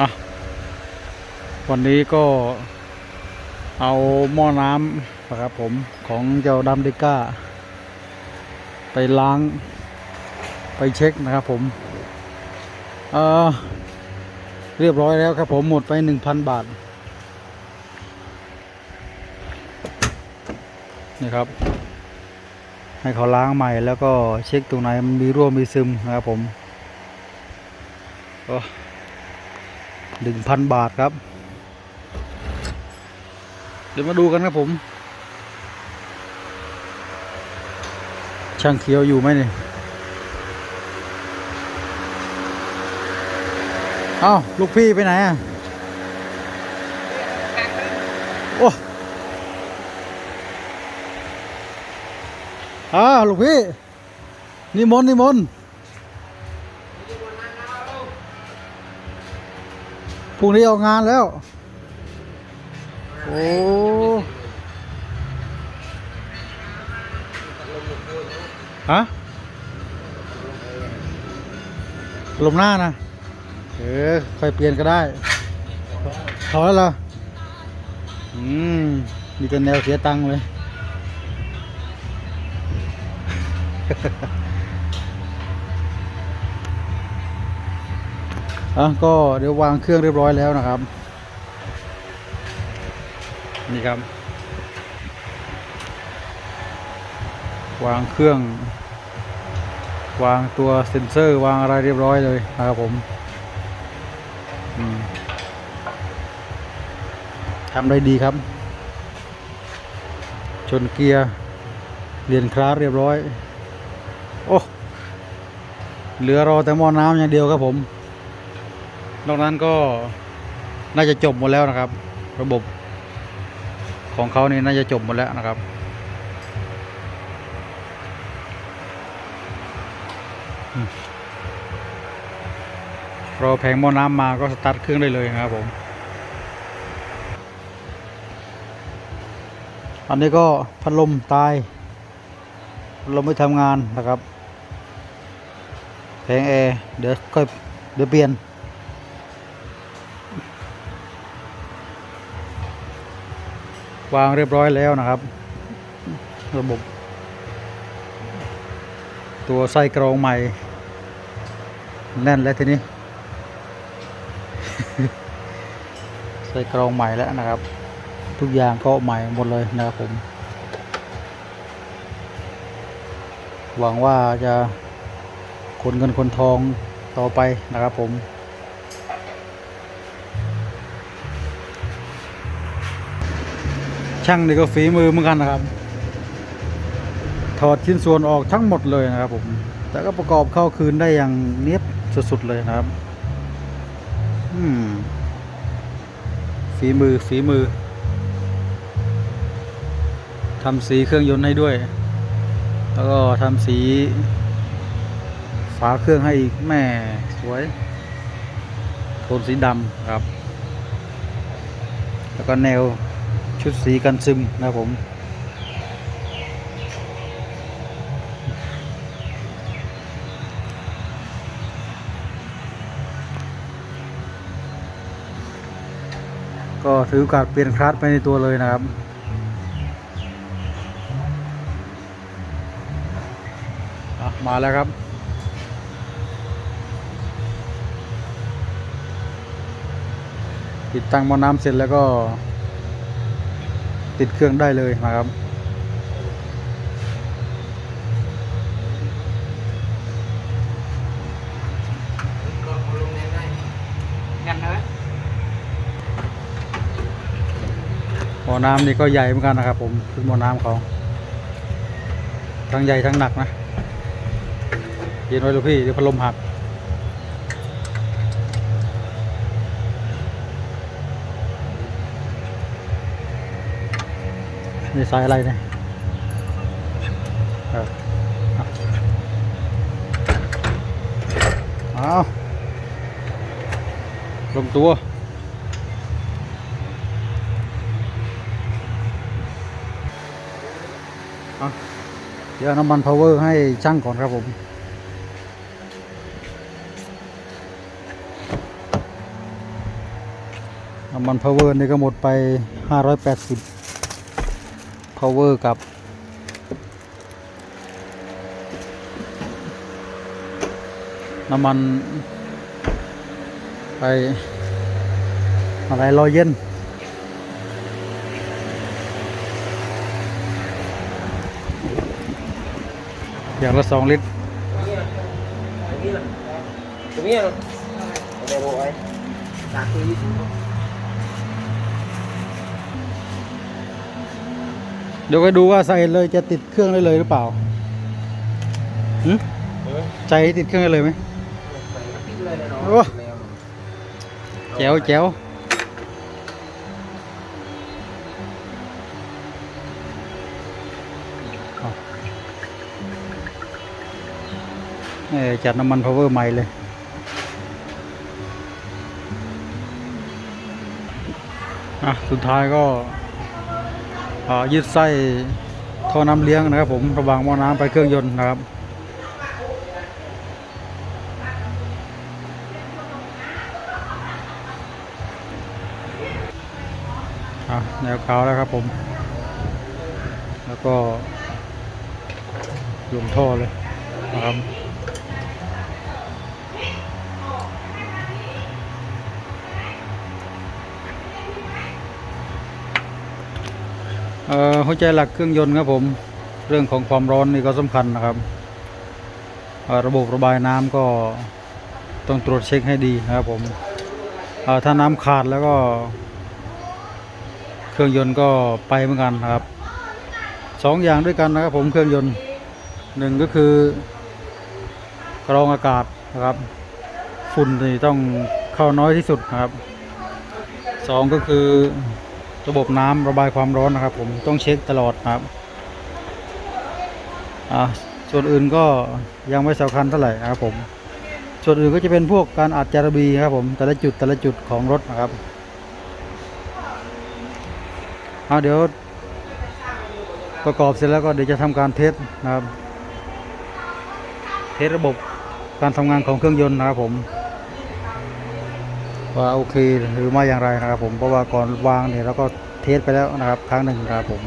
อะวันนี้ก็เอาหม้อน้ำนะครับผมของเจ้าดำเดก้า ไปล้าง ไปเช็คนะครับผม เออเรียบร้อยแล้วครับผมหมดไปหนึ่งพันบาท นี่ครับ ให้เขาล้างใหม่แล้วก็เช็คตรงไหนมันมีรั่วมีซึมนะครับผม หนึ่งพันบาทครับ เดี๋ยวมาดูกันครับผม ช่างเขียวอยู่ไหมเนี่ยเอ้าลูกพี่ไปไหนอะ โอ้อ้าลูกพี่นิมนต์นิมนต์ พรุ่งนี้ออกงานแล้ว โอ้ฮะลมหน้านะเออค่อยเปลี่ยนก็ได้พอแล้วเหรออืมมีแต่แนวเสียตังค์เลย อะก็เดี๋ยววางเครื่องเรียบร้อยแล้วนะครับ นี่ครับ วางเครื่อง วางตัวเซ็นเซอร์วางอะไรเรียบร้อยเลยนะครับผมทำได้ดีครับ ชนเกียร์เรียนคลาสเรียบร้อย โอ้ เหลือรอแต่หม้อน้ำอย่างเดียวครับผม นอกนั้นก็น่าจะจบหมดแล้วนะครับ ระบบของเขานี่น่าจะจบหมดแล้วนะครับ รอแผงหม้อน้ำมาก็สตาร์ทเครื่องได้เลยนะครับผม อันนี้ก็พัดลมตายพัดลมไม่ทำงานนะครับ แผงแอร์เดี๋ยวค่อยเดี๋ยวเปลี่ยน วางเรียบร้อยแล้วนะครับ ระบบ ตัวไส้กรองใหม่ แน่นแล้วทีนี้ ไส้กรองใหม่แล้วนะครับ ทุกอย่างก็ใหม่หมดเลยนะครับผม หวังว่าจะคนเงินคนทองต่อไปนะครับผม ช่างนี่ก็ฝีมือเหมือนกันนะครับ ถอดชิ้นส่วนออกทั้งหมดเลยนะครับผมแต่ก็ประกอบเข้าคืนได้อย่างเนียบสุดๆเลยนะครับฝีมือฝีมือทำสีเครื่องยนต์ให้ด้วย แล้วก็ทำสี ฝาเครื่องให้อีกแม่สวย โทนสีดำครับ แล้วก็แนว ชุดสีกันซึมนะครับผม ก็ถือโอกาสเปลี่ยนคลาสไปในตัวเลยนะครับมาแล้วครับติดตั้งหม้อน้ำเสร็จแล้วก็ ติดเครื่องได้เลยนะครับกันนะหม้อน้ำนี่ก็ใหญ่เหมือนกันนะครับ ผมคือหม้อน้ำเขาทั้งใหญ่ทั้งหนักนะเย็นไว้ลูกพี่เดี๋ยวพัดลมหัก นี่สายอะไรเนี่ยเออเอาเอาลงตัวเอาเดี๋ยวเอาน้ำมันพาวเวอร์ให้ช่างก่อนครับผมน้ำมัน power นี่ก็หมดไป 580 power กับ น้ำมันไปอะไรรอยเย็น อย่างละสองลิตรตรงนี้เหรอเดี๋ยวบอกไว้ เดี๋ยวไปดูว่าใส่เลยจะติดเครื่องได้เลยหรือเปล่าหืมใจติดเครื่องได้เลยไหมปิดเลยนะเนาะโอ้แจ๋วแจ๋วเออจัดน้ำมัน power ใหม่เลยอะสุดท้ายก็ ยึดไส้ท่อน้ำเลี้ยงนะครับ ผมระหว่างหม้อน้ำไปเครื่องยนต์นะครับอะแนวขาวแล้วครับผม แล้วก็ลงท่อเลยนะครับ หัวใจหลักเครื่องยนต์ครับผม เรื่องของความร้อนนี่ก็สำคัญนะครับ ระบบระบายน้ำก็ต้องตรวจเช็คให้ดีนะครับผมถ้าน้ำขาดแล้วก็ เครื่องยนต์ก็ไปเหมือนกันนะครับสองอย่างด้วยกันนะครับผมเครื่องยนต์หนึ่งก็คือกรองอากาศนะครับ ฝุ่นนี่ต้องเข้าน้อยที่สุดนะครับสองก็คือ ระบบน้ำระบายความร้อนนะครับ ผมต้องเช็คตลอดครับอ่าส่วนอื่นก็ยังไม่สำคัญเท่าไหร่นะครับ ผม ส่วนอื่นก็จะเป็นพวกการอัดจารบีครับผมแต่ละจุดแต่ละจุดของรถนะครับเอาเดี๋ยวประกอบเสร็จแล้วก็เดี๋ยวจะทำการเทสนะครับ เทสระบบการทำงานของเครื่องยนต์นะครับผม ว่าโอเคหรือไม่อย่างไรนะครับ ผมเพราะว่าก่อนวางเนี่ยเราก็เทสไปแล้วนะครับครั้งหนึ่งนะครับผม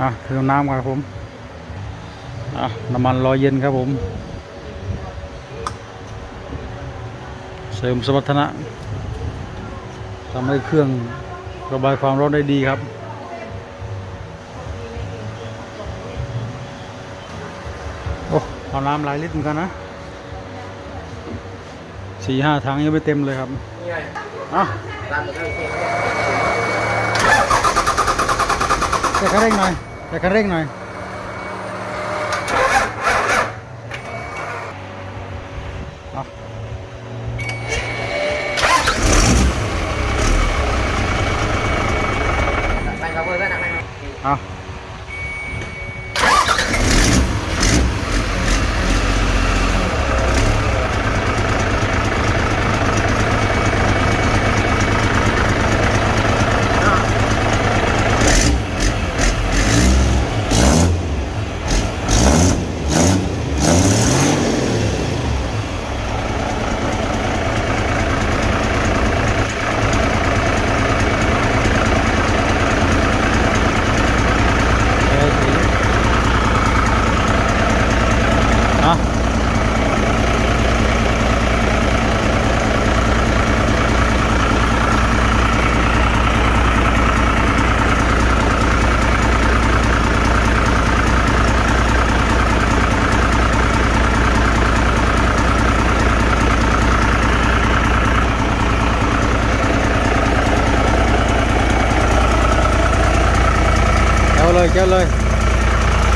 อะเติมน้ำครับผมอะน้ำมันรอยเย็นครับผม เสริมสมรรถนะทำให้เครื่องระบายความร้อนได้ดีครับโอ้เอาน้ำหลายลิตรเหมือนกันนะ สี่ห้าถังยังไม่เต็มเลยครับนี่ไงอะตามไปได้เองแต่คันเร่งหน่อยแต่คันเร่งหน่อยอะ ไปกับเพื่อนนะไป อะโอเคอะ แก้ว เยแก้วเลย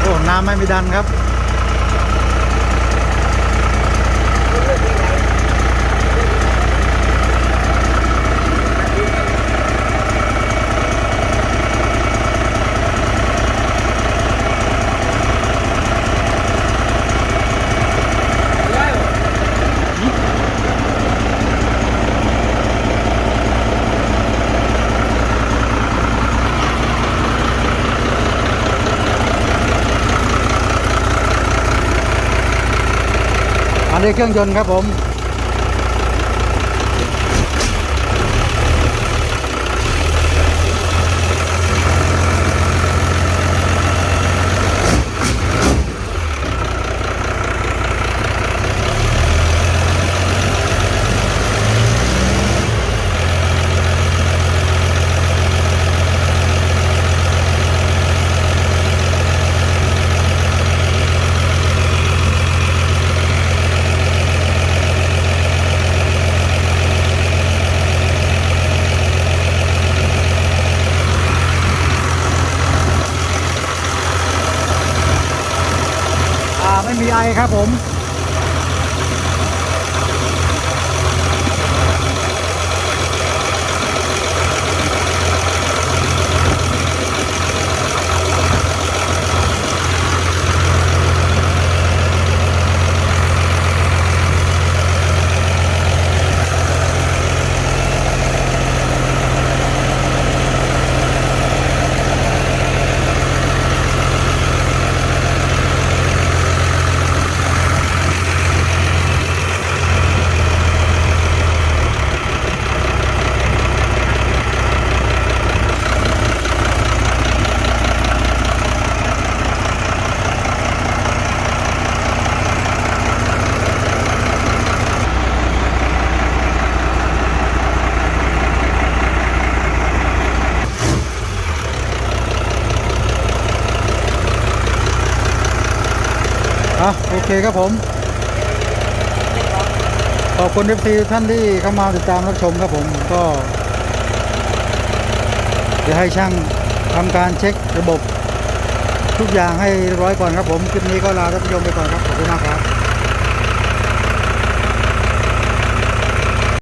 โอ้ น้ำไม่มีดันครับ อันนี้เครื่องยนต์ครับผม ครับผม อะโอเคครับผม ขอบคุณเอฟซีท่านที่เข้ามาติดตามรับชมครับผมก็จะให้ช่างทำการเช็คระบบทุกอย่างให้ร้อยก่อนครับผม คลิปนี้ก็ลาท่านผู้ชมไปก่อนครับ ขอบคุณมากครับ